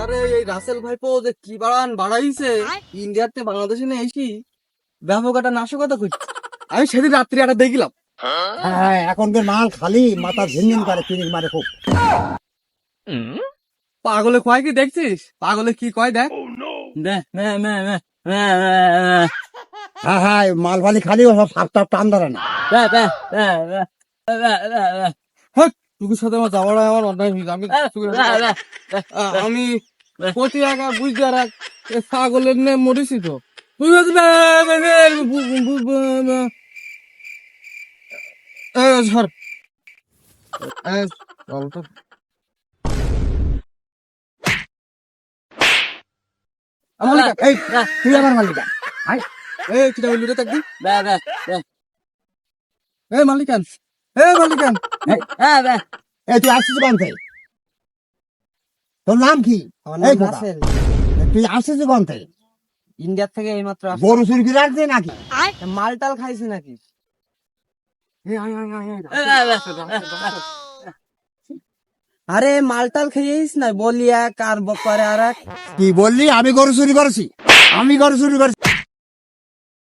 আরে এই রাসেল ভাইপো যে কি বাড়ান বাড়াইছে ইন্ডিয়াতে বাংলাদেশে নিয়ে এসি ব্যাপক একটা নাশকতা করছে আমি সেদিন রাত্রি একটা দেখলাম হ্যাঁ এখনকার মাল খালি মাথা ঝিনঝিন করে পিরিক মারে খুব পাগলে কয় কি দেখছিস পাগলে কি কয় দেখ হ্যাঁ হ্যাঁ মাল ফালি খালি সব সাপ টাপ টান ধরে না বে তোর সাথে আমার যাওয়াটা আমার অন্যায় হয়েছে। আমি আমি প্রতি একা বুঝতে এ পাগলের নে মরেছি তো। তুই এই, তুই আমার মালিকা এই, কিটা বললি রে মালিকান। এ মালিকান এই তুই আসছিস কোন তোর নাম কি? এই খোকা, তুই আসছিস কোন ইন্ডিয়া থেকে এইমাত্র গরু চুরি করে আসছে নাকি? মাল টাল খাইছি নাকি? আরে মালটাল খেয়েছিস না? বলি এক আর বক করে আর এক। কি বললি? আমি গরু চুরি করেছি। আমি গরু চুরি করেছি।